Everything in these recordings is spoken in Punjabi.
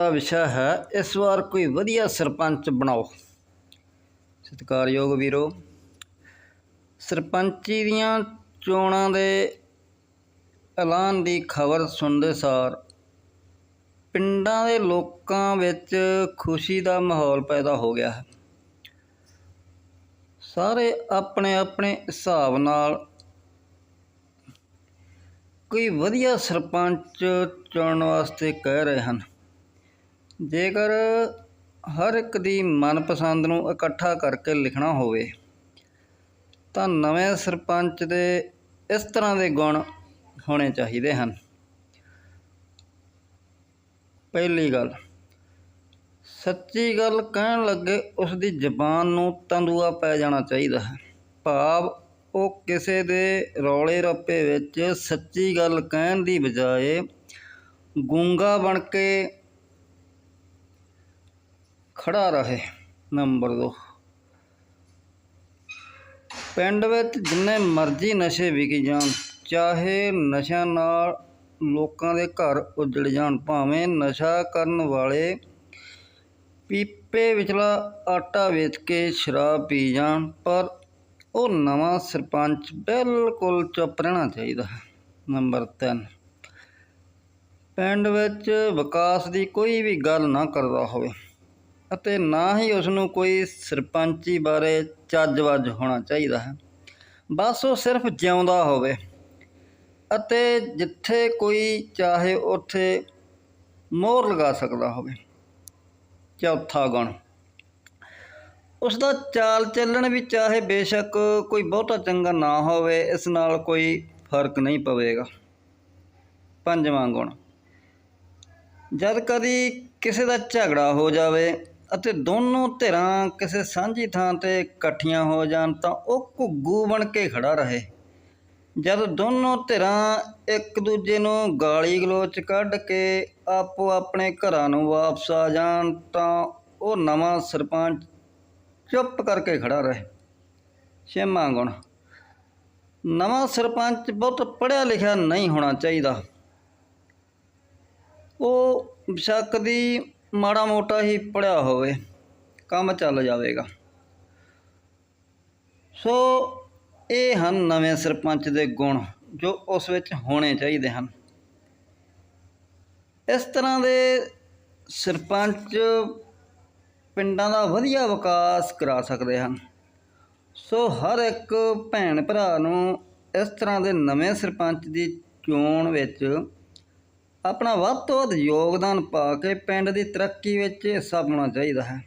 ਦਾ ਵਿਸ਼ਾ ਹੈ, ਇਸ ਵਾਰ ਕੋਈ ਵਧੀਆ ਸਰਪੰਚ ਬਣਾਓ। ਸਤਿਕਾਰਯੋਗ ਵੀਰੋ, ਸਰਪੰਚੀ ਦੀਆਂ ਚੋਣਾਂ ਦੇ ਐਲਾਨ ਦੀ ਖਬਰ ਸੁਣਦੇ ਸਾਰ ਪਿੰਡਾਂ ਦੇ ਲੋਕਾਂ ਵਿੱਚ ਖੁਸ਼ੀ ਦਾ ਮਾਹੌਲ ਪੈਦਾ ਹੋ ਗਿਆ ਹੈ। ਸਾਰੇ ਆਪਣੇ ਆਪਣੇ ਹਿਸਾਬ ਨਾਲ ਕੋਈ ਵਧੀਆ ਸਰਪੰਚ ਚੁਣਨ ਵਾਸਤੇ ਕਹਿ ਰਹੇ ਹਨ। ਜੇਕਰ ਹਰ ਇੱਕ ਦੀ ਮਨਪਸੰਦ ਨੂੰ ਇਕੱਠਾ ਕਰਕੇ ਲਿਖਣਾ ਹੋਵੇ, ਤਾਂ ਨਵੇਂ ਸਰਪੰਚ ਦੇ ਇਸ ਤਰ੍ਹਾਂ ਦੇ ਗੁਣ ਹੋਣੇ ਚਾਹੀਦੇ ਹਨ। ਪਹਿਲੀ ਗੱਲ, ਸੱਚੀ ਗੱਲ ਕਹਿਣ ਲੱਗੇ ਉਸ ਦੀ ਜ਼ਬਾਨ ਨੂੰ ਤੰਦੂਆ ਪੈ ਜਾਣਾ ਚਾਹੀਦਾ ਹੈ। ਭਾਵ ਉਹ ਕਿਸੇ ਦੇ ਰੌਲੇ ਰੱਪੇ ਵਿੱਚ ਸੱਚੀ ਗੱਲ ਕਹਿਣ ਦੀ ਬਜਾਏ ਗੂੰਗਾ ਬਣ ਕੇ ਖੜਾ ਰਹੇ। ਨੰਬਰ 2 ਪਿੰਡ ਵਿੱਚ ਜਿੰਨੇ ਮਰਜ਼ੀ ਨਸ਼ੇ ਵਿਕੀ ਜਾਣ, ਚਾਹੇ ਨਸ਼ਿਆਂ ਨਾਲ ਲੋਕਾਂ ਦੇ ਘਰ ਉਜੜ ਜਾਣ, ਭਾਵੇਂ ਨਸ਼ਾ ਕਰਨ ਵਾਲੇ ਪੀਪੇ ਵਿਚਲਾ ਆਟਾ ਵੇਚ ਕੇ ਸ਼ਰਾਬ ਪੀ ਜਾਣ, ਪਰ ਉਹ ਨਵਾਂ ਸਰਪੰਚ ਬਿਲਕੁਲ ਚੁੱਪ ਰਹਿਣਾ ਚਾਹੀਦਾ ਹੈ। ਨੰਬਰ 3 ਪਿੰਡ ਵਿੱਚ ਵਿਕਾਸ ਦੀ ਕੋਈ ਵੀ ਗੱਲ ਨਾ ਕਰਦਾ ਹੋਵੇ। ਅਤੇ ਨਾ ਹੀ ਉਸ ਨੂੰ ਕੋਈ ਸਰਪੰਚੀ ਬਾਰੇ ਚੱਜ-ਵੱਜ ਹੋਣਾ ਚਾਹੀਦਾ ਹੈ। ਬਸ ਉਹ ਸਿਰਫ ਜਿਉਂਦਾ ਹੋਵੇ ਅਤੇ ਜਿੱਥੇ ਕੋਈ ਚਾਹੇ ਉੱਥੇ ਮੋਹਰ ਲਗਾ ਸਕਦਾ ਹੋਵੇ। ਚੌਥਾ ਗੁਣ। ਉਸ ਦਾ ਚਾਲ ਚੱਲਣ ਵੀ ਚਾਹੇ ਬੇਸ਼ੱਕ ਕੋਈ ਬਹੁਤਾ ਚੰਗਾ ਨਾ ਹੋਵੇ, ਇਸ ਨਾਲ ਕੋਈ ਫ਼ਰਕ ਨਹੀਂ ਪਵੇਗਾ। ਪੰਜਵਾਂ ਗੁਣ। ਜਦ ਕਦੀ ਕਿਸੇ ਦਾ ਝਗੜਾ ਹੋ ਜਾਵੇ ਅਤੇ ਦੋਨੋਂ ਧਿਰਾਂ ਕਿਸੇ ਸਾਂਝੀ ਥਾਂ ਤੇ ਇਕੱਠੀਆਂ ਹੋ ਜਾਣ ਤਾਂ ਉਹ ਘੁੱਗੂ ਬਣ ਕੇ ਖੜਾ ਰਹੇ। ਜਦ ਦੋਨੋਂ ਧਿਰਾਂ ਇੱਕ ਦੂਜੇ ਨੂੰ ਗਾਲੀ ਗਲੋਚ ਕੱਢ ਕੇ ਆਪੋ ਆਪਣੇ ਘਰਾਂ ਨੂੰ ਵਾਪਸ ਆ ਜਾਣ ਤਾਂ ਉਹ ਨਵਾਂ ਸਰਪੰਚ ਚੁੱਪ ਕਰਕੇ ਖੜਾ ਰਹੇ। ਛੇਵਾਂ ਗੁਣ, ਨਵਾਂ ਸਰਪੰਚ ਬਹੁਤ ਪੜ੍ਹਿਆ ਲਿਖਿਆ ਨਹੀਂ ਹੋਣਾ ਚਾਹੀਦਾ। ਉਹ ਬੇਸ਼ੱਕ ਦੀ ਮਾੜਾ ਮੋਟਾ ਹੀ ਪੜਿਆ ਹੋਵੇ, ਕੰਮ ਚੱਲ ਜਾਵੇਗਾ। ਸੋ ਇਹ ਹਨ ਨਵੇਂ ਸਰਪੰਚ ਦੇ ਗੁਣ, ਜੋ ਉਸ ਵਿੱਚ ਹੋਣੇ ਚਾਹੀਦੇ ਹਨ। ਇਸ ਤਰ੍ਹਾਂ ਦੇ ਸਰਪੰਚ ਪਿੰਡਾਂ ਦਾ ਵਧੀਆ ਵਿਕਾਸ ਕਰਾ ਸਕਦੇ ਹਨ। ਸੋ ਹਰ ਇੱਕ ਭੈਣ ਭਰਾ ਨੂੰ ਇਸ ਤਰ੍ਹਾਂ ਦੇ ਨਵੇਂ ਸਰਪੰਚ ਦੀ ਚੋਣ ਵਿੱਚ ਆਪਣਾ ਵੱਧ ਤੋਂ ਵੱਧ ਯੋਗਦਾਨ ਪਾ ਕੇ ਪਿੰਡ ਦੀ ਤਰੱਕੀ ਵਿੱਚ ਹਿੱਸਾ ਪਾਉਣਾ ਚਾਹੀਦਾ ਹੈ।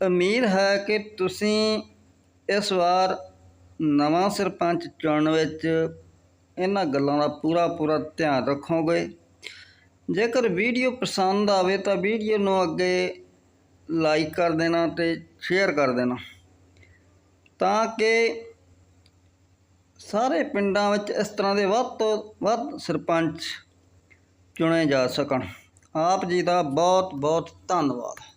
ਉਮੀਦ ਹੈ ਕਿ ਤੁਸੀਂ ਇਸ ਵਾਰ ਨਵਾਂ ਸਰਪੰਚ ਚੁਣਨ ਵਿੱਚ ਇਹਨਾਂ ਗੱਲਾਂ ਦਾ ਪੂਰਾ ਪੂਰਾ ਧਿਆਨ ਰੱਖੋਗੇ। ਜੇਕਰ ਵੀਡੀਓ ਪਸੰਦ ਆਵੇ ਤਾਂ ਵੀਡੀਓ ਨੂੰ ਅੱਗੇ ਲਾਈਕ ਕਰ ਦੇਣਾ ਤੇ ਸ਼ੇਅਰ ਕਰ ਦੇਣਾ ਤਾਂ ਕਿ ਸਾਰੇ ਪਿੰਡਾਂ ਵਿੱਚ ਇਸ ਤਰ੍ਹਾਂ ਦੇ ਵੱਧ ਤੋਂ ਵੱਧ ਸਰਪੰਚ ਚੁਣੇ ਜਾ ਸਕਣ। ਆਪ ਜੀ ਦਾ ਬਹੁਤ ਬਹੁਤ ਧੰਨਵਾਦ।